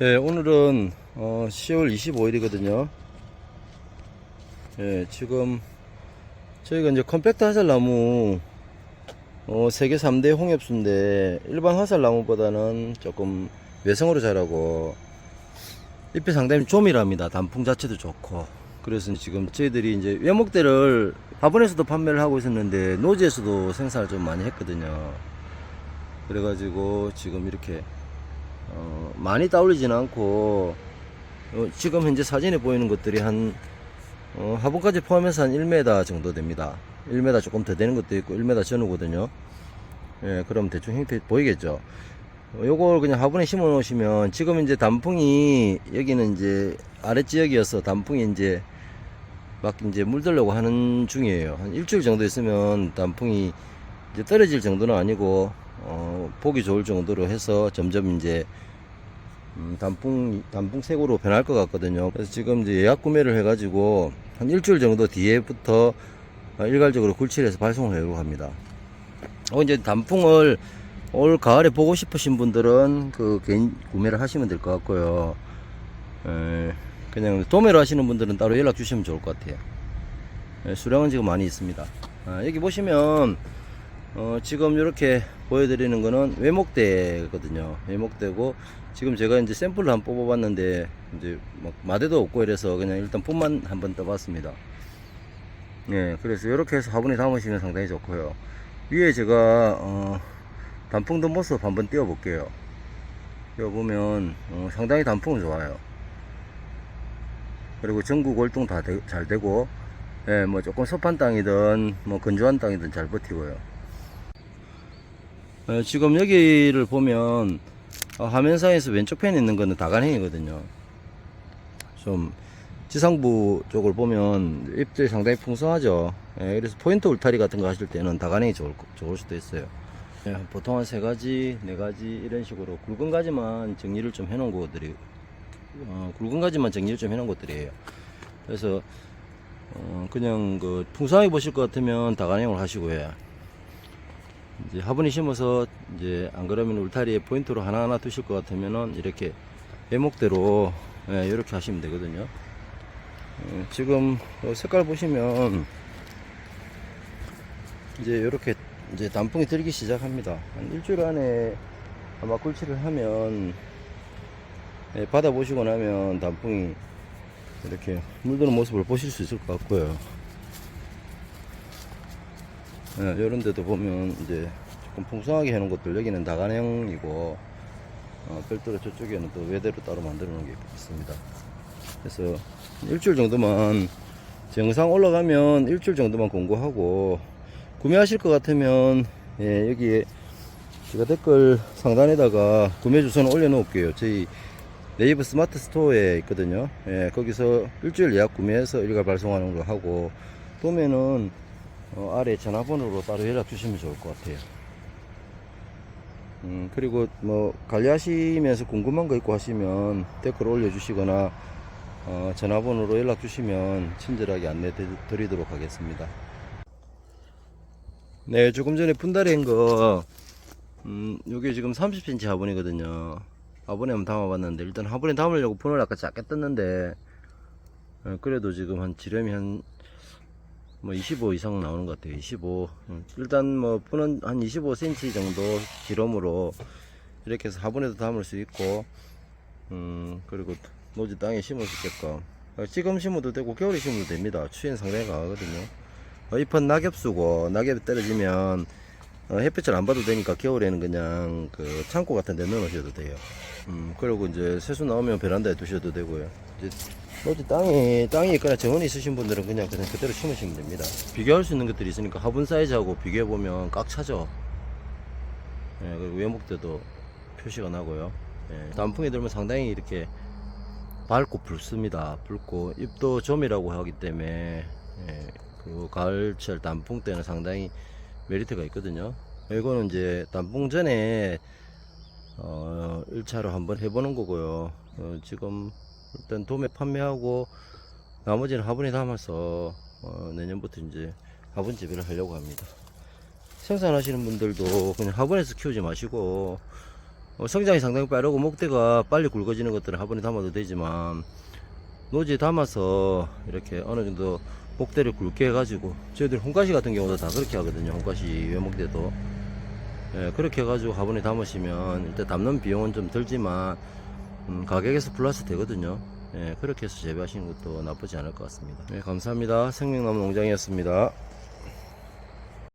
예, 오늘은 어, 10월 25일이거든요. 예, 지금 저희가 이제 컴팩트 화살나무 어, 세계 3대 홍엽수인데 일반 화살나무보다는 조금 외성으로 자라고 잎이 상당히 조밀합니다. 단풍 자체도 좋고. 그래서 지금 저희들이 이제 외목대를 화분에서도 판매를 하고 있었는데 노지에서도 생산을 좀 많이 했거든요. 그래가지고 지금 이렇게 어, 많이 따올리지는 않고 어, 지금 현재 사진에 보이는 것들이 한 어, 화분까지 포함해서 한 1m 정도 됩니다. 1m 조금 더 되는 것도 있고 1m 전후거든요. 예, 그럼 대충 형태 보이겠죠. 어, 요걸 그냥 화분에 심어 놓으시면 지금 이제 단풍이 여기는 이제 아래 지역이어서 단풍이 이제 막 이제 물들려고 하는 중이에요. 한 일주일 정도 있으면 단풍이 이제 떨어질 정도는 아니고 어, 보기 좋을 정도로 해서 점점 이제 음, 단풍 단풍색으로 변할 것 같거든요. 그래서 지금 이제 예약 구매를 해가지고 한 일주일 정도 뒤에부터 어, 일괄적으로 굴치해서 발송을 하려고 합니다. 어, 이제 단풍을 올 가을에 보고 싶으신 분들은 그 개인 구매를 하시면 될 것 같고요. 에, 그냥 도매로 하시는 분들은 따로 연락 주시면 좋을 것 같아요. 에, 수량은 지금 많이 있습니다. 아, 여기 보시면 어, 지금 이렇게 보여드리는 거는 외목대거든요. 외목대고 지금 제가 이제 샘플을 한번 뽑아봤는데 이제 막 마대도 없고 이래서 그냥 일단 뿜만 한번 떠봤습니다. 예, 그래서 이렇게 해서 화분에 담으시면 상당히 좋고요. 위에 제가 어, 단풍도 모습 한번 띄워 볼게요. 띄워 보면 어, 상당히 단풍은 좋아요. 그리고 전국 월동 다 잘 되고 예, 뭐 조금 섭한 땅이든 뭐 건조한 땅이든 잘 버티고요. 어, 지금 여기를 보면 어, 화면상에서 왼쪽 편에 있는 거는 다간행이거든요. 좀 지상부 쪽을 보면 잎들이 상당히 풍성하죠. 예, 그래서 포인트 울타리 같은 거 하실 때는 다간행이 좋을, 거- 좋을 수도 있어요. 예, 보통 한 세 가지, 네 가지 이런 식으로 굵은 가지만 정리를 좀 해놓은 것들이 어, 굵은 가지만 정리를 좀 해놓은 것들이에요. 그래서 어, 그냥 그 풍성하게 보실 것 같으면 다간행을 하시고요. 이제 화분이 심어서 이제 안 그러면 울타리에 포인트로 하나하나 두실 것 같으면은 이렇게 외목대로 예, 이렇게 하시면 되거든요. 예, 지금 어, 색깔 보시면 이제 이렇게 이제 단풍이 들기 시작합니다. 한 일주일 안에 아마 굴치를 하면 예, 받아 보시고 나면 단풍이 이렇게 물드는 모습을 보실 수 있을 것 같고요. 예, 이런 데도 보면 이제 조금 풍성하게 해놓은 것들 여기는 다간형이고 어, 별도로 저쪽에는 또 외대로 따로 만들어 놓은 게 있습니다. 그래서 일주일 정도만 제 영상 올라가면 일주일 정도만 공고하고 구매하실 것 같으면 예, 여기에 제가 댓글 상단에다가 구매 주소는 올려놓을게요. 저희 네이버 스마트 스토어에 있거든요. 예, 거기서 일주일 예약 구매해서 일괄 발송하는 거 하고 도면은 어, 아래 전화번호로 따로 연락 주시면 좋을 것 같아요. 음, 그리고 뭐 관리하시면서 궁금한 거 있고 하시면 댓글 올려주시거나 어, 전화번호로 연락 주시면 친절하게 안내 드- 드리도록 하겠습니다. 네, 조금 전에 분달이 한 거, 음, 요게 지금 30cm 화분이거든요. 화분에 한번 담아봤는데, 일단 화분에 담으려고 분을 아까 작게 떴는데, 어, 그래도 지금 한 지름이 한, 뭐 25 이상 나오는 것 같아요. 25. 음, 일단 뭐 분은 한 25cm 정도 지름으로 이렇게 해서 화분에도 담을 수 있고, 음, 그리고 노지 땅에 심을 수 있게끔. 어, 지금 심어도 되고, 겨울에 심어도 됩니다. 추위는 상당히 강하거든요. 어, 잎은 낙엽수고, 낙엽이 떨어지면, 어, 햇빛을 안 봐도 되니까 겨울에는 그냥 그 창고 같은 데 넣으셔도 돼요. 음, 그리고 이제 새수 나오면 베란다에 두셔도 되고요. 이제 노지 땅이, 땅이 있거나 정원이 있으신 분들은 그냥, 그냥 그대로 심으시면 됩니다. 비교할 수 있는 것들이 있으니까 화분 사이즈하고 비교해 보면 꽉 차죠. 예, 그리고 외목대도 표시가 나고요. 예, 단풍이 들면 상당히 이렇게 밝고 붉습니다. 붉고 잎도 점이라고 하기 때문에 예, 그리고 가을철 단풍 때는 상당히 메리트가 있거든요. 이거는 이제 단풍 전에 어, 1차로 한번 해보는 거고요. 어, 지금 일단 도매 판매하고 나머지는 화분에 담아서 어, 내년부터 이제 화분 재배를 하려고 합니다. 생산하시는 분들도 그냥 화분에서 키우지 마시고 어, 성장이 상당히 빠르고 목대가 빨리 굵어지는 것들은 화분에 담아도 되지만 노지에 담아서 이렇게 어느 정도 목대를 굵게 해가지고 저희들 홍가시 같은 경우도 다 그렇게 하거든요 홍가시 외목대도 예, 그렇게 해가지고 화분에 담으시면 일단 담는 비용은 좀 들지만 음, 가격에서 플러스 되거든요. 예, 그렇게 해서 재배하시는 것도 나쁘지 않을 것 같습니다. 네, 감사합니다. 생명나무 농장이었습니다